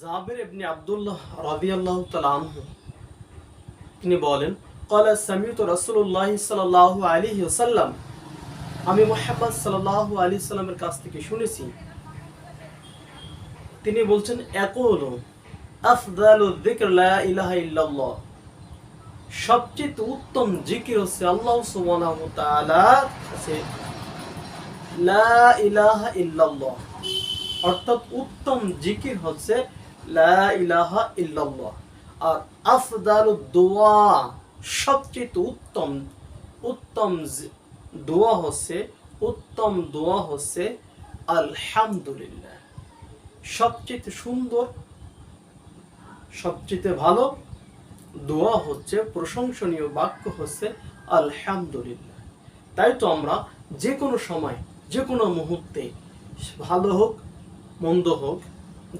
জাবির ইবনে আব্দুল্লাহ রাদিয়াল্লাহু তাআলা আনহু তিনি বলেন قال سمعت رسول الله صلى الله عليه وسلم আমি মুহাম্মদ সাল্লাল্লাহু আলাইহি সাল্লামের কাছ থেকে শুনেছি তিনি বলছেন একুলু আফদালু যিকর লা ইলাহা ইল্লাল্লাহ সবচেয়ে উত্তম জিকির হচ্ছে আল্লাহ সুবহানাহু ওয়া তাআলার কাছে লা ইলাহা ইল্লাল্লাহ অর্থাৎ উত্তম জিকির হচ্ছে লা ইলাহা ইল্লাল্লাহ। আর আফদালু দোয়া সবচেয়ে উত্তম উত্তম দোয়া হচ্ছে, উত্তম দোয়া হচ্ছে আলহামদুলিল্লাহ। সবচেয়ে সুন্দর, সবচেয়ে ভালো দোয়া হচ্ছে, প্রশংসনীয় বাক্য হচ্ছে আলহামদুলিল্লাহ। তাই তো আমরা যে কোনো সময়, যে কোনো মুহূর্তে, ভালো হোক, মন্দ হোক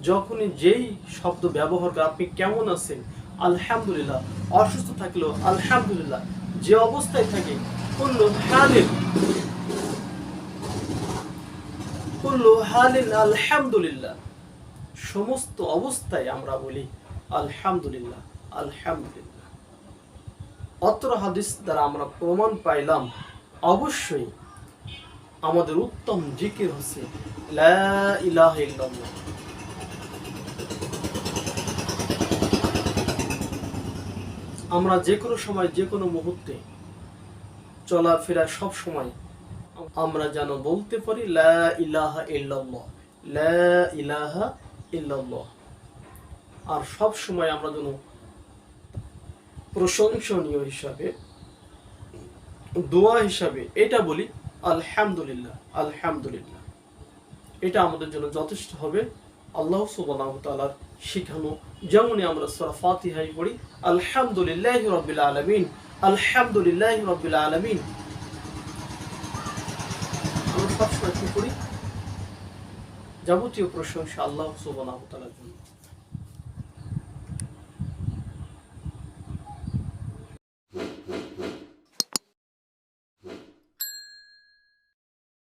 যখনই যেই শব্দ ব্যবহার করে আপনি কেমন আছেন, আলহামদুলিল্লাহ, অসুস্থ থাকলেও আলহামদুলিল্লাহ, যে অবস্থায় থাকে আলহামদুলিল্লাহ, সমস্ত অবস্থায় আমরা বলি আলহামদুলিল্লাহ আলহামদুলিল্লাহ। অত্র হাদিস দ্বারা আমরা প্রমাণ পাইলাম, অবশ্যই আমাদের উত্তম জিকির হচ্ছে লা ইল্লাল্লাহ। আমরা যে কোনো সময়, যে কোনো মুহূর্তে চলাফেরা সব সময় আমরা যেন বলতে পারি, লা ইলাহা আর সব সময় আমরা যেন প্রশংসনীয় হিসাবে, দোয়া হিসাবে এটা বলি, আলহামদুলিল্লাহ আলহামদুলিল্লাহ। এটা আমাদের জন্য যথেষ্ট হবে। আল্লাহ তাআলার শিখানো। যেমনই আমরা সূরা ফাতিহাই পড়ি, আলহামদুলিল্লাহ রবিল আলমিন, আলহামদুলিল্লাহ রবিল আলমিন। সবসময় কি করি? যাবতীয় প্রশংসা আল্লাহ তাআলার জন্য।